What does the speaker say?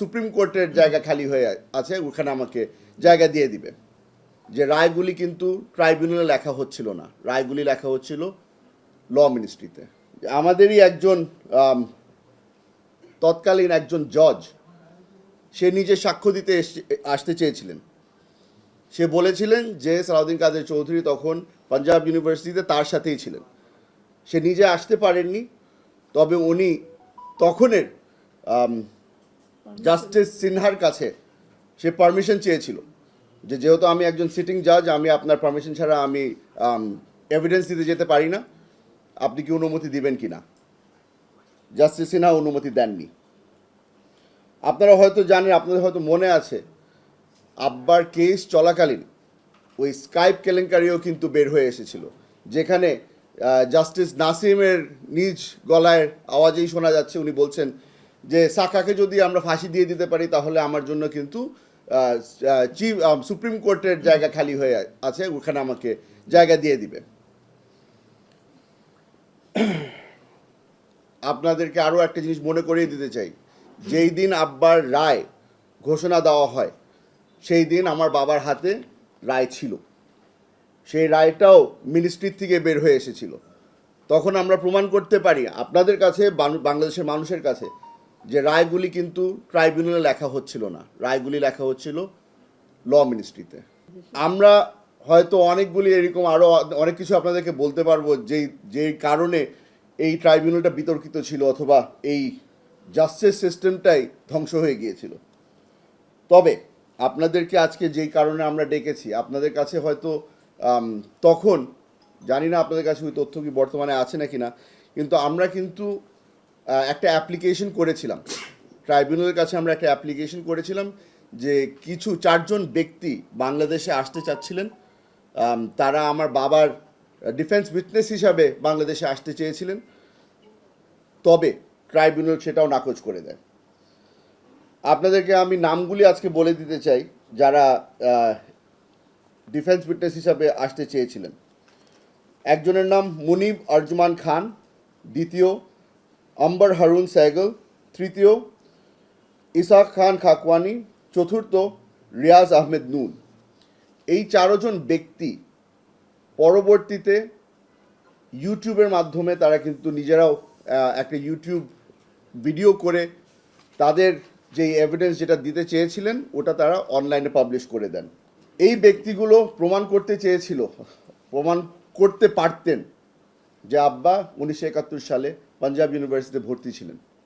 Supreme কোর্টের জায়গা খালি হয়ে আছে, ওখানে আমাকে জায়গা দিয়ে দিবে। যে রায়গুলি কিন্তু ট্রাইব্যুনালে লেখা হচ্ছিল না। রায়গুলি লেখা হচ্ছিল ল মিনিস্ট্রিতে আমাদেরই একজন তৎকালীন একজন জজ সে নিজে সাক্ষ্য দিতে আসতে চেয়েছিলেন। সে বলেছিলেন যে সালাউদ্দিন কাদের চৌধুরী তখন পাঞ্জাব ইউনিভার্সিটিতে তার সাথেই ছিলেন। সে নিজে আসতে পারেননি, তবে উনি তখনের জাস্টিস সিনহার কাছে সে পারমিশন চেয়েছিল যে যেহেতু আমি একজন সিটিং জাজ আমি আপনার পারমিশন ছাড়া আমি এভিডেন্স দিতে যেতে পারি না। আপনি কি অনুমতি দিবেন কি না জাস্টিস সিনহা অনুমতি দেননি। আপনারা হয়তো জানেন, আপনাদের হয়তো মনে আছে, আব্বার কেস চলাকালীন ওই স্কাইপ কেলেঙ্কারিও কিন্তু বের হয়ে এসেছিল, যেখানে জাস্টিস নাসিমের নিজ গলায় আওয়াজেই শোনা যাচ্ছে, উনি বলছেন যে সাকাকে যদি আমরা ফাঁসি দিয়ে দিতে পারি, তাহলে আমার জন্য কিন্তু চিফ সুপ্রিম কোর্টের জায়গা খালি হয়ে আছে, ওখানে আমাকে জায়গা দিয়ে দিবে। আপনাদেরকে আরও একটা জিনিস মনে করিয়ে দিতে চাই। যেই দিন আব্বার রায় ঘোষণা দেওয়া হয়, সেই দিন আমার বাবার হাতে রায় ছিল। সেই রায়টাও মিনিস্ট্রির থেকে বের হয়ে এসেছিল। তখন আমরা প্রমাণ করতে পারি, আপনাদের কাছে বাংলাদেশের মানুষের কাছে যে রায়গুলি কিন্তু ট্রাইব্যুনালে লেখা হচ্ছিল না। রায়গুলি লেখা হচ্ছিল ল মিনিস্ট্রিতে। আমরা হয়তো অনেকগুলি এরকম আরও অনেক কিছু আপনাদেরকে বলতে পারব যেই যেই কারণে এই ট্রাইব্যুনালটা বিতর্কিত ছিল অথবা এই জাস্টিস সিস্টেমটাই ধ্বংস হয়ে গিয়েছিল। তবে আপনাদেরকে আজকে যেই কারণে আমরা ডেকেছি, আপনাদের কাছে হয়তো তখন, জানি না আপনাদের কাছে ওই তথ্য কি বর্তমানে আছে নাকি না, কিন্তু আমরা কিন্তু একটা অ্যাপ্লিকেশন করেছিলাম। ট্রাইব্যুনালের কাছে আমরা একটা অ্যাপ্লিকেশন করেছিলাম যে কিছু চারজন ব্যক্তি বাংলাদেশে আসতে চাচ্ছিলেন। তারা আমার বাবার ডিফেন্স উইটনেস হিসাবে বাংলাদেশে আসতে চেয়েছিলেন। তবে ট্রাইব্যুনাল সেটাও নাকচ করে দেয়। আপনাদেরকে আমি নামগুলি আজকে বলে দিতে চাই, যারা ডিফেন্স উইটনেস হিসাবে আসতে চেয়েছিলেন। একজনের নাম মুনিব আরজমান খান, দ্বিতীয় আম্বার হারুন সাইগল তৃতীয় ইসাক খান খাকওয়ানি, চতুর্থ রিয়াজ আহমেদ নুন। এই চারজন ব্যক্তি পরবর্তীতে ইউটিউবের মাধ্যমে তারা কিন্তু নিজেরাও একটা ইউটিউব ভিডিও করে তাদের যে এভিডেন্স যেটা দিতে চেয়েছিলেন, ওটা তারা অনলাইনে পাবলিশ করে দেন। এই ব্যক্তিগুলো প্রমাণ করতে চেয়েছিল, প্রমাণ করতে পারতেন যে আব্বা উনিশশো একাত্তর সালে পাঞ্জাব ইউনিভার্সিটিতে ভর্তি ছিলেন।